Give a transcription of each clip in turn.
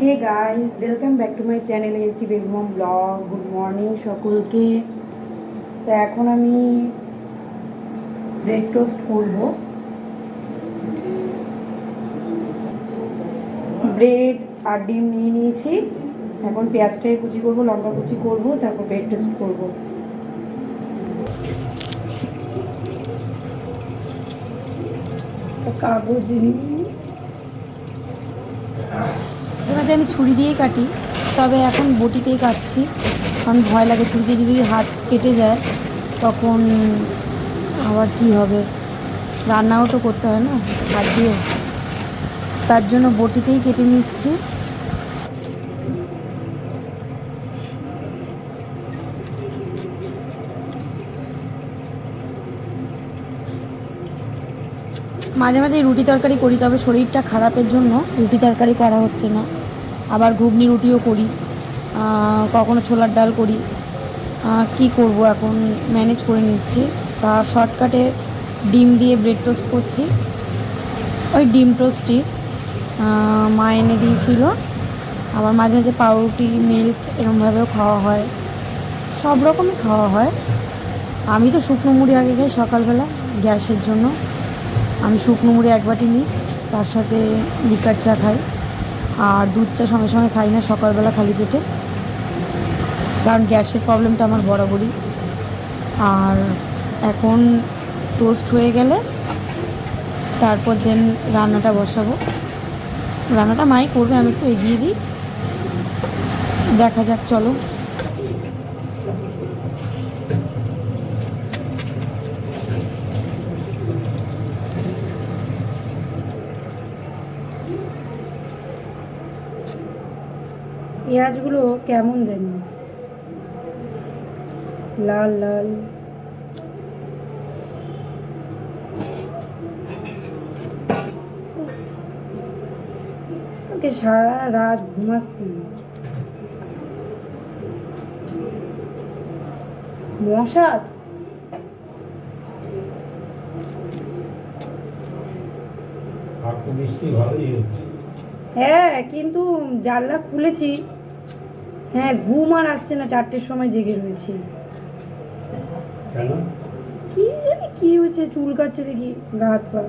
Hey guys welcome back to my channel S T Begum vlog good morning সকলকে। তো এখন আমি bread toast করব। ব্রেড আর ডিম নিয়ে নিয়েছি। এখন পেঁয়াজটাকে কুচি করব, লঙ্কা কুচি করব, তারপর ব্রেড টোস্ট করব। কাগজ নিয়ে মাঝে আমি ছুরি দিয়েই কাটি, তবে এখন বটিতেই কাটছি। কারণ ভয় লাগে ছুরি দিয়ে যদি হাত কেটে যায়, তখন আবার কি হবে? রান্নাও তো করতে হয় না, হাত দিয়ে তার জন্য বটিতেই কেটে নিচ্ছি। মাঝে মাঝে রুটি তরকারি করি, তবে শরীরটা খারাপের জন্য রুটি তরকারি করা হচ্ছে না। আবার ঘুগনি রুটিও করি কখনো ছোলার ডাল করি। কি করব এখন? ম্যানেজ করে নিচ্ছি। তা শর্টকাটে ডিম দিয়ে ব্রেড টোস্ট করছি। ওই ডিম টোস্টই আহ, মা এনে দিয়েছিল। আবার মাঝে মাঝে পাউরুটি মিল্ক এরমভাবেও খাওয়া হয়। সব রকমই খাওয়া হয়। আমি তো শুকনো মুড়ি আগে খাই সকালবেলা গ্যাসের জন্য। আমি শুকনো মুড়ি এক বাটি নিই তার সাথে লিকার চা খাই। আর দুধ চা সঙ্গে সঙ্গে খাই না, সকালবেলা খালি পেটে। কারণ গ্যাসের প্রবলেমটা আমার বরাবরই। আর এখন টোস্ট হয়ে গেলে তারপর দেন রান্নাটা বসাবো। রান্নাটা মাই করবে, আমি একটু এগিয়ে দিই। দেখা যাক, চলো। পেঁয়াজগুলো কেমন জানি? লাল লাল। কালকে সারা রাত ঘুমাচ্ছি। মশা আছে? হ্যাঁ কিন্তু জানলা খুলেছি। হ্যাঁ ঘুম আর আসছে না চারটের সময় জেগে রয়েছি। কি জানি কি হয়েছে চুল কাচ্ছে দেখি গা হাত পা।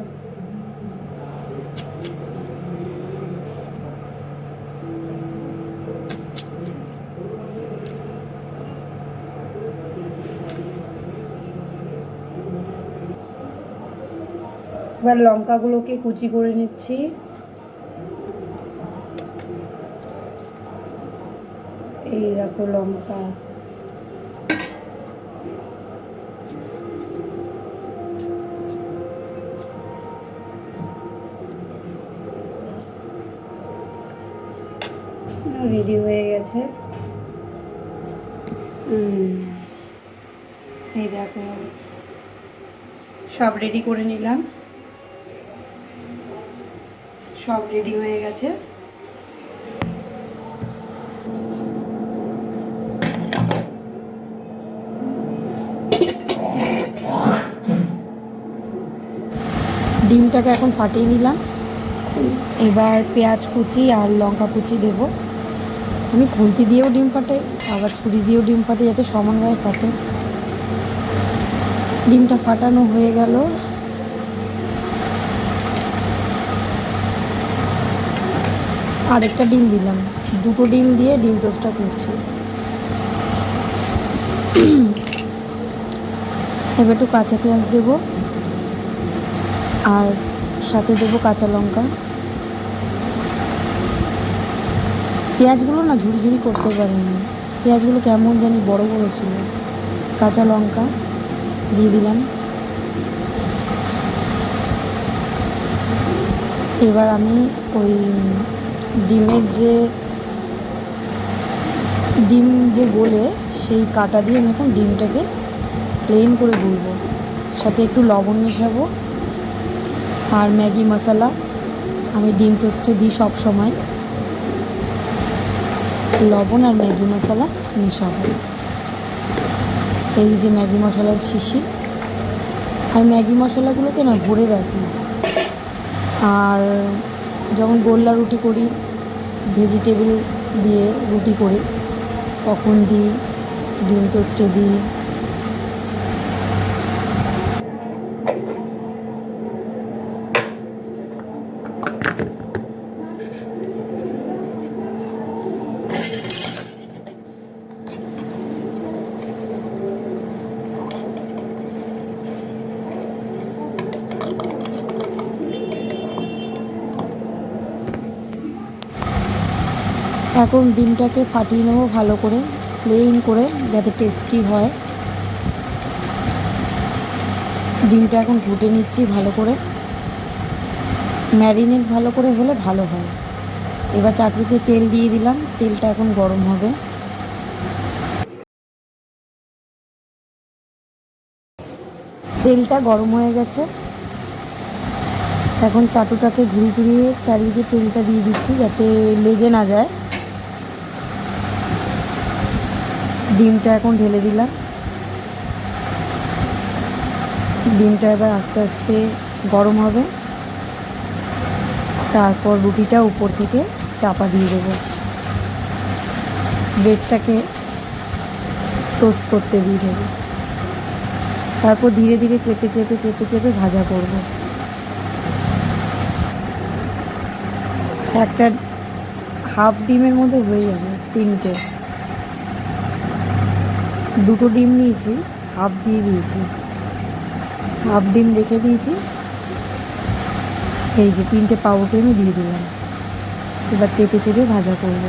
এবার লঙ্কাগুলোকে কুচি করে নিচ্ছি। এই দেখো লঙ্কা। রেডি হয়ে গেছে। এই দেখো। সব রেডি করে নিলাম। সব রেডি হয়ে গেছে। ডিমটাকে এখন ফাটিয়ে নিলাম। এবার পেঁয়াজ কুচি আর লঙ্কা কুচি দেব। আমি খুন্তি দিয়েও ডিম ফাটাই আবার ছুরি দিয়েও ডিম ফাটে যাতে সমানভাবে ফাটে। ডিমটা ফাটানো হয়ে গেল। আরেকটা ডিম দিলাম। দুটো ডিম দিয়ে ডিম টোস্টটা করছি। এবার একটু কাঁচা পেঁয়াজ দেবো। আর সাথে দেবো কাঁচা লঙ্কা। পেঁয়াজগুলো না ঝুড়ি ঝুড়ি করতে পারিনি। পেঁয়াজগুলো কেমন জানি বড় বড় ছিল কাঁচা লঙ্কা দিয়ে দিলাম। এবার আমি ওই ডিমের যে ডিম যে গোলে সেই কাটা দিয়ে আমি এখন ডিমটাকে প্লেন করে গুলবো। সাথে একটু লবণ মেশাবো। আর ম্যাগি মশলা আমি ডিম টোস্টে দিই সব সময়। লবণ আর ম্যাগি মশলা মেশাবো। এই যে ম্যাগি মশলার শিশি। আর ম্যাগি মশলাগুলোকে না ভরে রাখি। আর যখন গোল্লা রুটি করি, ভেজিটেবল দিয়ে রুটি করি কখন দিই, ডিম টোস্টে দিই এখন ডিমটাকে ফাটিয়ে নেব ভালো করে প্লেন করে, যাতে টেস্টি হয়। ডিমটা এখন ফুটে নিচ্ছি ভালো করে। ম্যারিনেট ভালো করে হলে ভালো হয়। এবার চাটুতে তেল দিয়ে দিলাম, তেলটা এখন গরম হবে। তেলটা গরম হয়ে গেছে। এখন চাটুটাকে ঘুরিয়ে ঘুরিয়ে চারিদিকে তেলটা দিয়ে দিচ্ছি যাতে লেগে না যায়। ডিমটা এখন ঢেলে দিলাম। ডিমটা এবার আস্তে আস্তে গরম হবে। তারপর রুটিটা উপর থেকে চাপা দিয়ে দেবো। ব্রেডটাকে টোস্ট করতে দিয়ে দেবো। তারপর ধীরে ধীরে চেপে চেপে চেপে চেপে ভাজা করব। একটা হাফ ডিমের মধ্যে হয়ে যাবে তিনটে। দুটো ডিম নিয়েছি, হাফ দিয়ে দিয়েছি। হাফ ডিম রেখে দিয়েছি। এই যে তিনটে পাউরুটি আমি দিয়ে দিলাম। এবার চেপে চেপে ভাজা করব।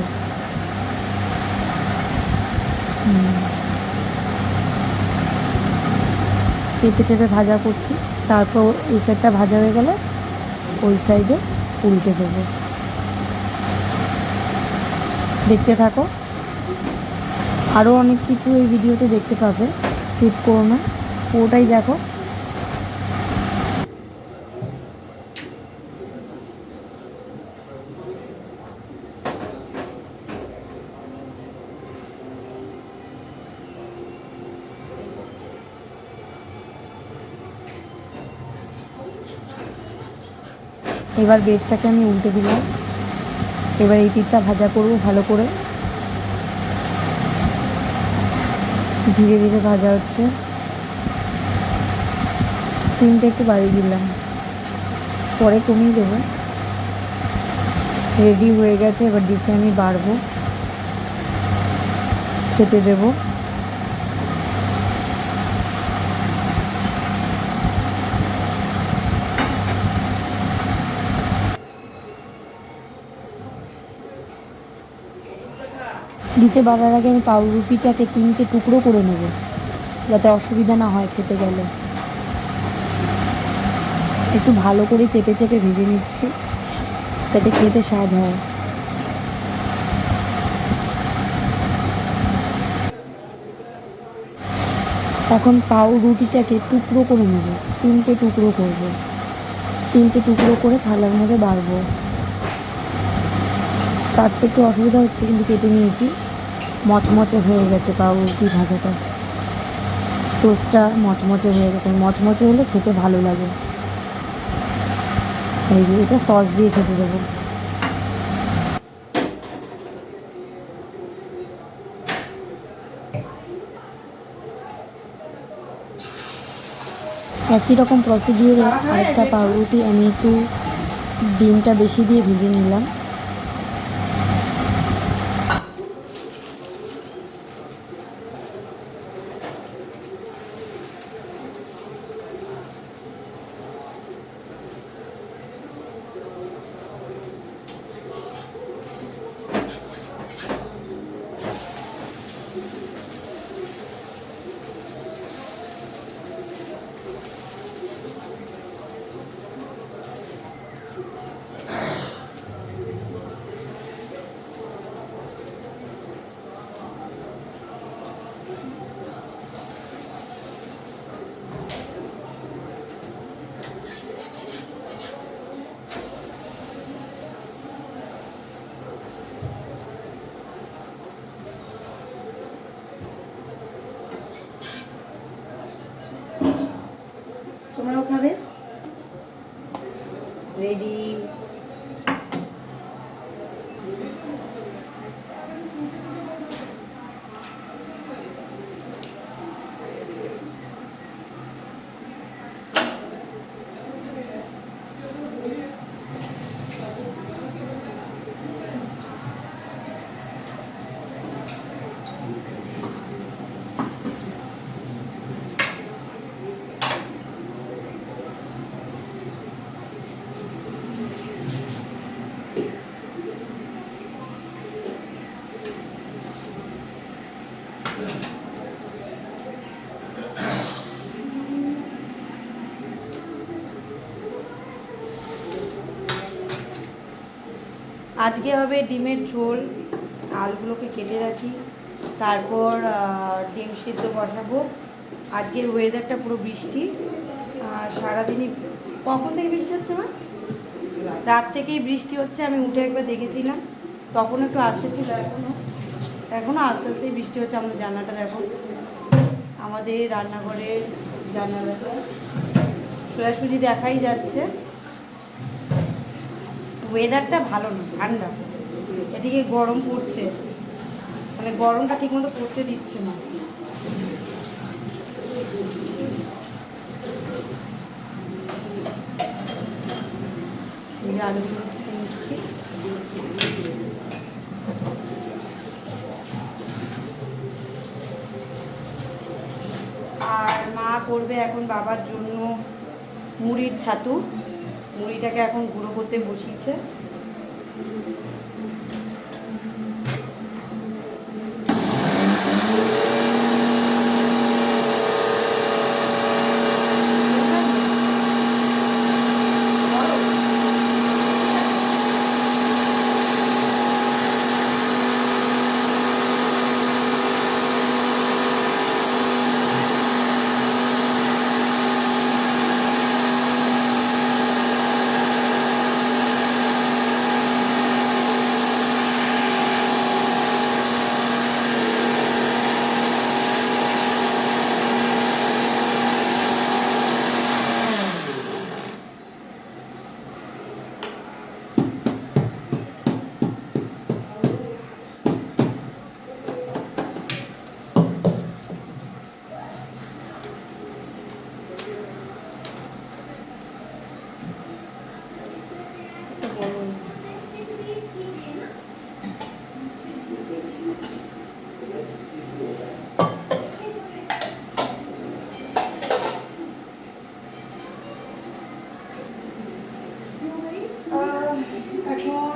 চেপে চেপে ভাজা করছি। তারপর এই সাইডটা ভাজা হয়ে গেলে ওই সাইডে উল্টে দেবো। দেখতে থাকো। আরও অনেক কিছু এই ভিডিওতে দেখতে পাবে স্কিপ করো না। পুরোটাই দেখো। এবার বেডটাকে আমি উল্টে দিলাম। এবার এই পিঠটা ভাজা করব ভালো করে। ধীরে ধীরে ভাজা হচ্ছে। স্টিমটা একটু বাড়িয়ে দিলাম। পরে কমিয়ে দেবো। রেডি হয়ে গেছে, এবার ডিসে আমি বাড়বো। খেতে দেবো। ডিসে বাড়ার আগে আমি পাউরুটিটাকে তিনটে টুকরো করে নেব, যাতে অসুবিধা না হয় খেতে গেলে। একটু ভালো করে চেপে চেপে ভেজে নিচ্ছি, যাতে খেতে স্বাদ হয়। এখন পাউরুটিটাকে টুকরো করে নেব, তিনটে টুকরো করব। তিনটে টুকরো করে থালার মধ্যে বাড়বো। কাটতে একটু অসুবিধা হচ্ছে, কিন্তু কেটে নিয়েছি। মচমচে হয়ে গেছে পাউরুটি ভাজাটা। টোস্টটা মচমচে হয়ে গেছে। মচমচে হলে খেতে ভালো লাগে। এই যে এটা সস দিয়ে খেতে দেবো। একই রকম প্রসিডিওরে আরেকটা পাউরুটি, আমি একটু ডিমটা বেশি দিয়ে ভেজে নিলাম। আজকে হবে ডিমের ঝোল, আলুগুলোকে কেটে রাখি, তারপর ডিম সিদ্ধ বসাবো। আজকের ওয়েদারটা পুরো বৃষ্টি সারাদিনই কখন থেকে বৃষ্টি হচ্ছে মা? রাত থেকেই বৃষ্টি হচ্ছে, আমি উঠে একবার দেখেছিলাম, তখন একটু আসতে ছিল এখনও এখনও আস্তে আস্তেই বৃষ্টি হচ্ছে, আমাদের জানলাটা দেখো। আমাদের রান্নাঘরের জানালাটা সোজাসুজি দেখাই যাচ্ছে। ওয়েদারটা ভালো না, ঠান্ডা। এদিকে গরম পড়ছে। মানে গরমটা ঠিকমতো পড়তে দিচ্ছে না। আর মা করবে এখন বাবার জন্য মুড়ির ছাতু। মুড়িটাকে এখন গুঁড়ো করতে বসিয়েছে একটা বড় আহ, এখন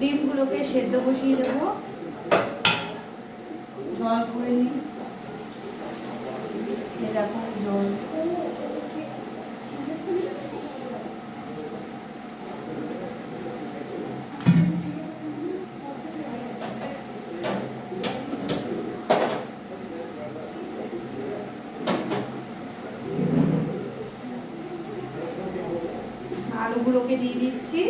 ডিমগুলোকে সেদ্ধ বসিয়ে দেবো জল করে নিই এই দেখো জল আলুগুলোকে দিয়ে দিচ্ছি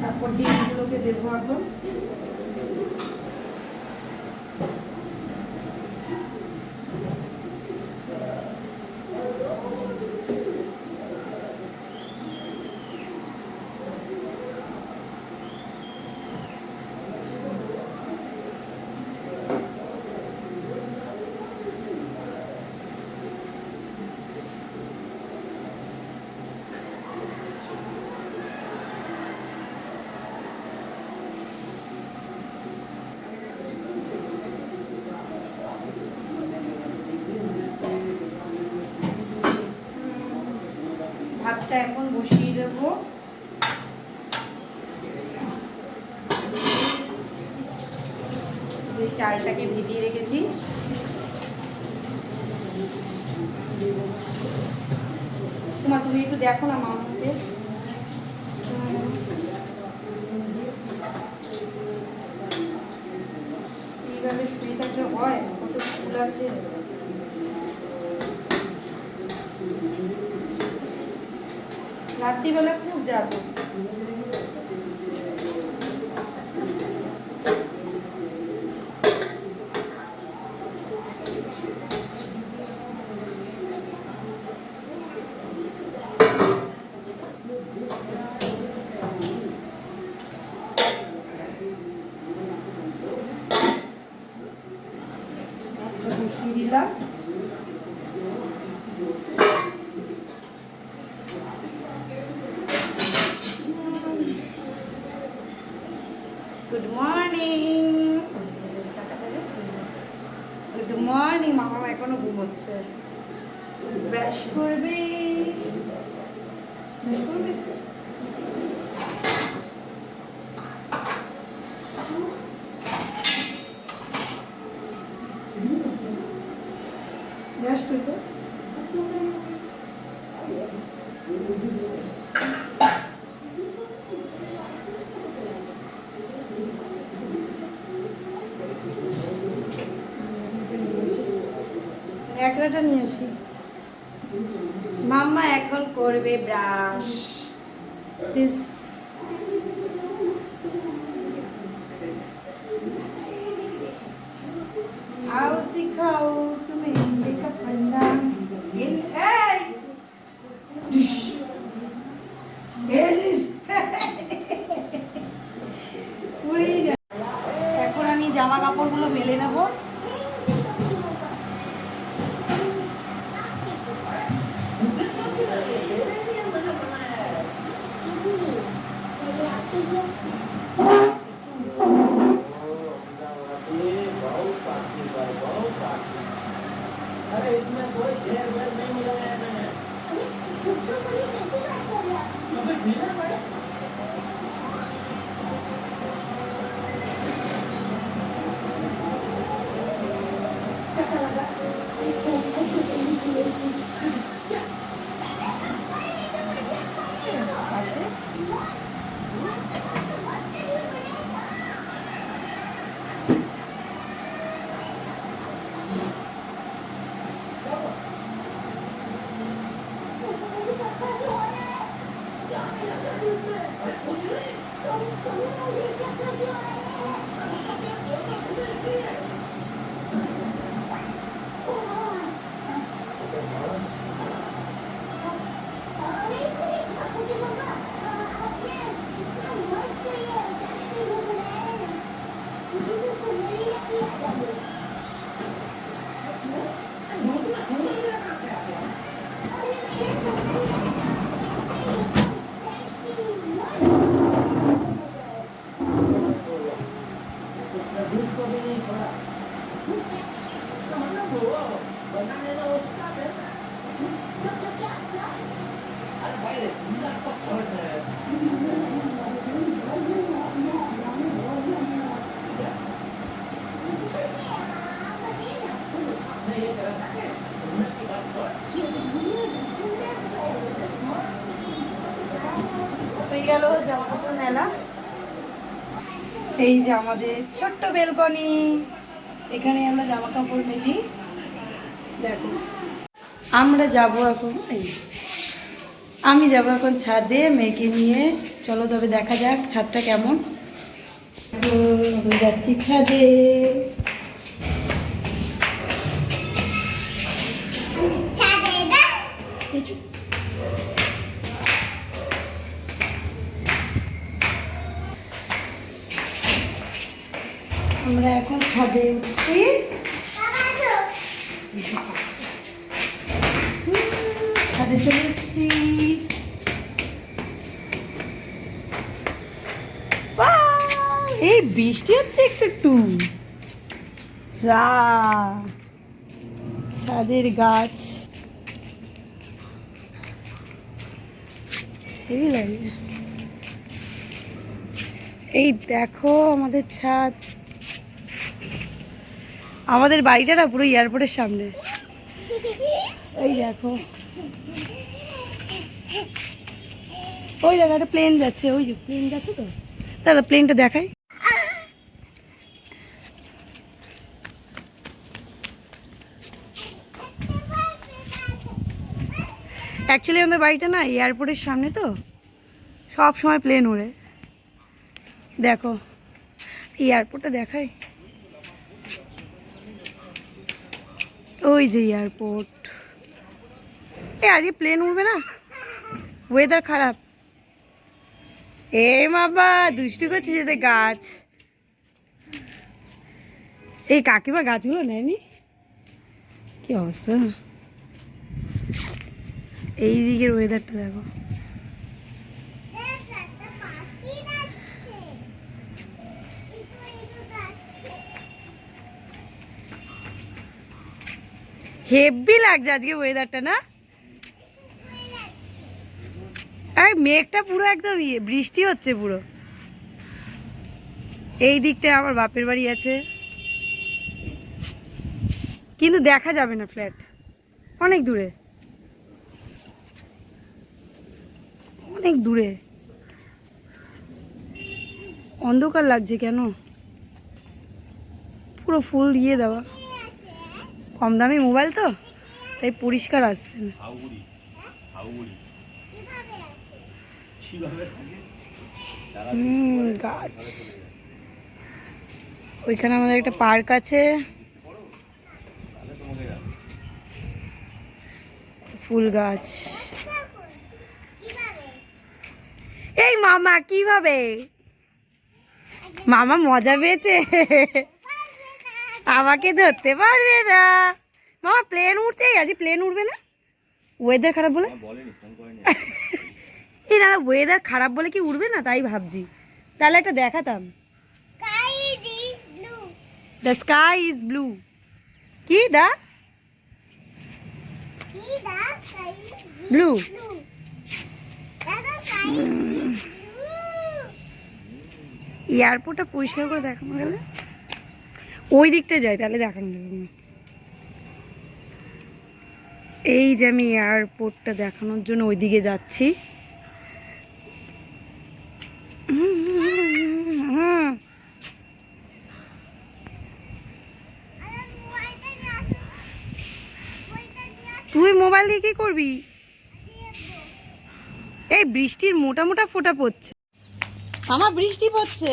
তারপর ডিমগুলোকে দেবো এখন ভাতটা এখন বসিয়ে দেবো। চালটাকে ভিজিয়ে রেখেছি। তোমার তুমি একটু দেখো না মামাকে এইভাবে শুয়ে থাকলে হয়, কত ফুল আছে। রাত্রিবেলা খুব যাব ভাতটা বসিয়ে দিলাম গুড মর্নিং গুড মর্নিং মামা এখনও ঘুমোচ্ছে। ব্রাশ করবে। ব্রাশ করবে ব্রাশ করবে ন্যাকড়াটা নিয়ে আসি। মাম্মা এখন করবে ব্রাশ। 私は、あい。এই যে আমাদের ছোট্ট বেলকনি। এখানে আমরা জামা কাপড় মেলি। দেখো। আমরা যাব এখন আমি যাব এখন ছাদে, মেয়েকে নিয়ে। চলো তবে দেখা যাক ছাদটা কেমন। যাচ্ছি ছাদে। আমরা এখন ছাদে উঠছি। ছাদে চলে এসছি! এই বৃষ্টি হচ্ছে একটু একটু। যা। ছাদের গাছ। এই দেখো আমাদের ছাদ। আমাদের বাড়িটা না পুরো এয়ারপোর্টের সামনে। এই দেখো। ওই দেখো, একটা প্লেন যাচ্ছে, ওই যে প্লেন যাচ্ছে তো। দাদা প্লেনটা দেখাই। অ্যাকচুয়ালি আমাদের বাড়িটা না এয়ারপোর্টের সামনে তো। সব সময় প্লেন উড়ে দেখো এয়ারপোর্টটা দেখাই। ওই যে এয়ারপোর্ট এ, আজকে প্লেন উঠবে না? ওয়েদার খারাপ। এ বাবা, দুষ্টু করছিস এতে গাছ। এই কাকিমা গাছগুলো নেয়নি? কি অবস্থা? এই দিকের ওয়েদারটা দেখো। হেভি লাগছে আজকে ওয়েদারটা না? আর মেঘটা পুরো একদম ইয়ে বৃষ্টি হচ্ছে পুরো। এই দিকটায় আমার বাপের বাড়ি আছে। কিন্তু দেখা যাবে না ফ্ল্যাট অনেক দূরে। অনেক দূরে। অন্ধকার লাগছে কেন? পুরো ফুল দিয়ে দেওয়া। কম দামি মোবাইল তো তাই পরিষ্কার আসছে না। গাছ। ওইখানে আমাদের একটা পার্ক আছে। ফুল গাছ। এই মামা কীভাবে? মামা মজা পেয়েছে। আমাকে ধরতে পারবে না। মামা প্লেন উঠতেই আজ প্লেন উঠবে না? ওয়েদার খারাপ বলে? করেনি। এই না ওয়েদার খারাপ বলে কি উঠবে না? তাই ভাবছি। তাহলে একটা দেখাতাম। দ্য স্কাই ইজ ব্লু কি দা? ব্লু এয়ারপোর্টটা পরিষ্কার করে দেখানো গেলে। ওই দিকটা যাই, তাহলে দেখানো। এই যে আমি এয়ারপোর্টটা দেখানোর জন্য ওইদিকে যাচ্ছি। তুই মোবাইল দিয়ে কি করবি? এই বৃষ্টির মোটা মোটা ফোঁটা পড়ছে। আমার বৃষ্টি পড়ছে।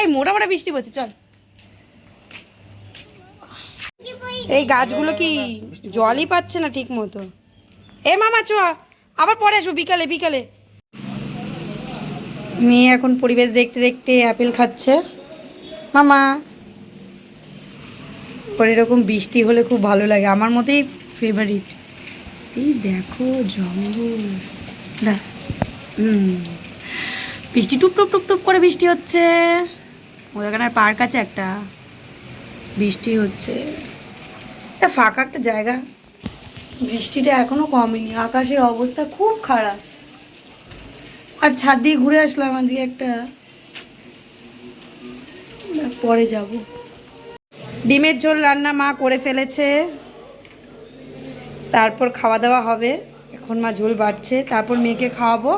এই মোটা মোটা বৃষ্টি পড়ছে, চল। এই গাছগুলো কি জলই পাচ্ছে না ঠিক মতো? এ মামা, চ, আবার পরে আসব, বিকালে বিকালে। মেয়ে এখন পরিবেশ দেখতে দেখতে অ্যাপেল খাচ্ছে। মামা পরে এরকম বৃষ্টি হলে খুব ভালো লাগে। আমার মতেই ফেভারিট এই দেখো জঙ্গল। দা বৃষ্টি টুপ টুপ টুপ টুপ করে বৃষ্টি হচ্ছে। ওখানে পার্ক আছে একটা। বৃষ্টি হচ্ছে। এটা ফাঁকা একটা জায়গা। বৃষ্টিটা এখনও কমেনি। আকাশের অবস্থা খুব খারাপ। আর ছাদ দিয়ে ঘুরে আসলাম আজকে একটা। পরে যাব। ডিমের ঝোল রান্না মা করে ফেলেছে। তারপর খাওয়া দাওয়া হবে। এখন মা ঝোল বাড়ছে, তারপর মেয়েকে খাওয়াবো।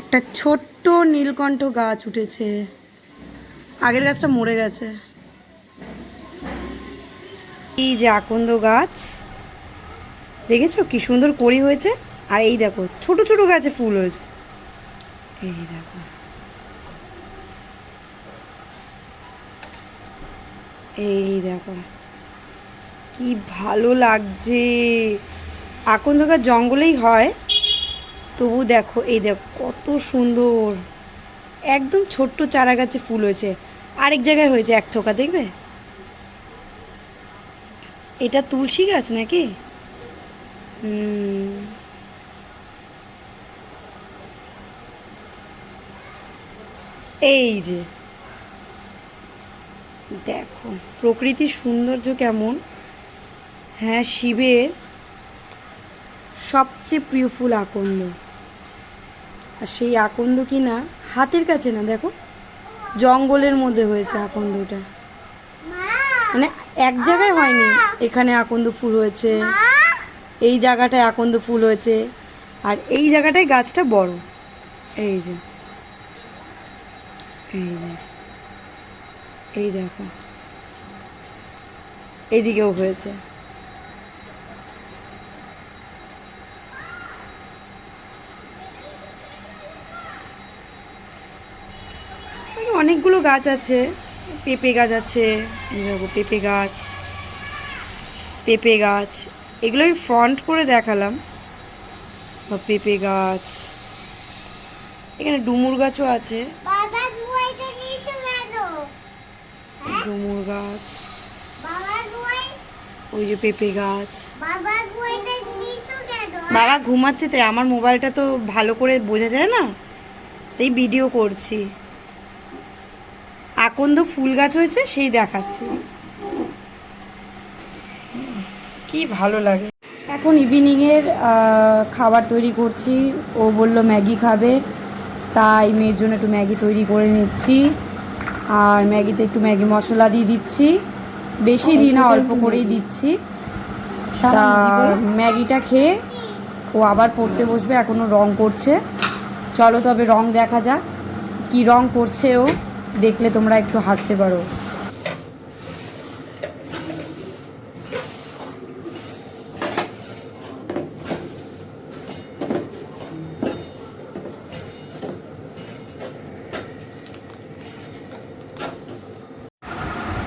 একটা ছোট্ট নীলকণ্ঠ গাছ উঠেছে। আগের গাছটা মরে গেছে। এই যে আকন্দ গাছ, দেখেছ কি সুন্দর কড়ি হয়েছে? আর এই দেখো, ছোট ছোট গাছে ফুল হয়েছে। এই দেখো। এই দেখো। কি ভালো লাগছে। আকন্দ গাছ জঙ্গলেই হয়। তবু দেখো, এই দেখো, কত সুন্দর। একদম ছোট্ট চারা গাছে ফুল হয়েছে। আরেক জায়গায় হয়েছে এক থোকা, দেখবে? এটা তুলসী গাছ নাকি? এই যে। দেখো, প্রকৃতির সৌন্দর্য কেমন। হ্যাঁ শিবের সবচেয়ে প্রিয় ফুল আকন্দ। আর সেই আকন্দ কি না হাতের কাছে না, দেখো? জঙ্গলের মধ্যে হয়েছে আকন্দটা। মানে এক জায়গায় হয়নি এখানে আকন্দ ফুল হয়েছে, এই জায়গাটায় আকন্দ ফুল হয়েছে, আর এই জায়গাটায় গাছটা বড়। এই যে এই যে, এই দেখো, এইদিকেও হয়েছে এই অনেকগুলো গাছ আছে। পেঁপে গাছ আছে এই দেখো পেঁপে গাছ পেঁপে গাছ এগুলো আমি ফ্রন্ট করে দেখালাম। বা পেঁপে গাছ এখানে ডুমুর গাছও আছে। কেন? ডুমুর গাছ। ওই যে পেঁপে গাছ। কেন? বাবা ঘুমাচ্ছে তাই আমার মোবাইলটা তো ভালো করে বোঝা যায় না তাই ভিডিও করছি। আকন্দ ফুল গাছ হয়েছে সেই দেখাচ্ছি। কি ভালো লাগে। এখন ইভিনিংয়ের খাবার তৈরি করছি। ও বলল ম্যাগি খাবে। তাই মেয়ের জন্য একটু ম্যাগি তৈরি করে নিচ্ছি। আর ম্যাগিতে একটু ম্যাগি মশলা দিয়ে দিচ্ছি। বেশি দিই না অল্প করেই দিচ্ছি। তা ম্যাগিটা খেয়ে ও আবার পড়তে বসবে এখনও রং করছে। চলো তবে রং দেখা যাক। কি রং করছে ও? দেখলে তোমরা একটু হাসতে পারো।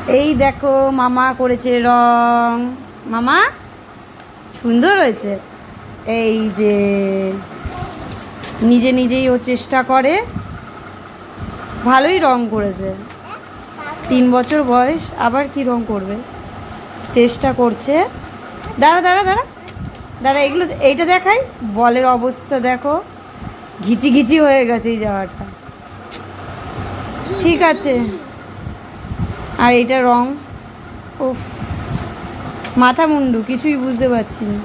এই দেখো মামা করেছে রং। মামা, সুন্দর হয়েছে। এই যে, নিজে নিজেই ও চেষ্টা করে। ভালোই রং করেছে। তিন বছর বয়স, আবার কি রং করবে? চেষ্টা করছে। দাঁড়া দাঁড়া দাঁড়া। দাঁড়া, এগুলো এইটা দেখাই। বলের অবস্থা দেখো। ঘিচি ঘিচি হয়ে গেছে এই জায়গাটা। ঠিক আছে। আর এটা রং? উফ। মাথা মুন্ডু, কিছুই বুঝতে পারছি না।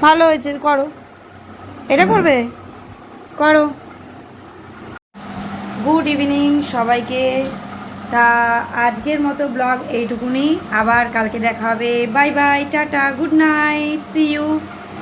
ভালো হয়েছে, করো। এটা করবে? করো। গুড ইভিনিং সবাইকে। তা আজকের মতো ব্লগ এইটুকুনি। আবার কালকে দেখা হবে। Bye bye, tata, good night see you